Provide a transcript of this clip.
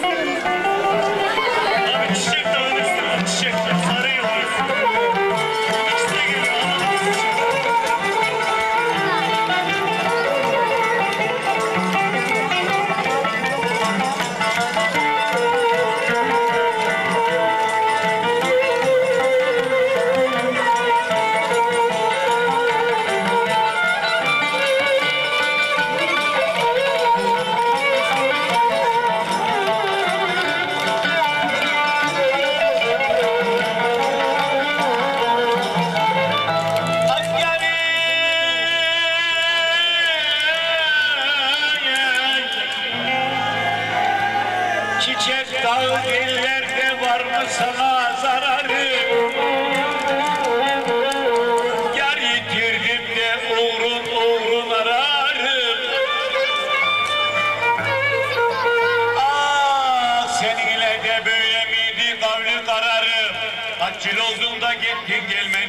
Gracias. Çiçek dağı ellerde var mı sana zararı? Yar yitirdim uğrun uğrun ararım. Ah seninle de böyle miydi kavli kararım? Kaç yıl oldun da gittin gelmedin.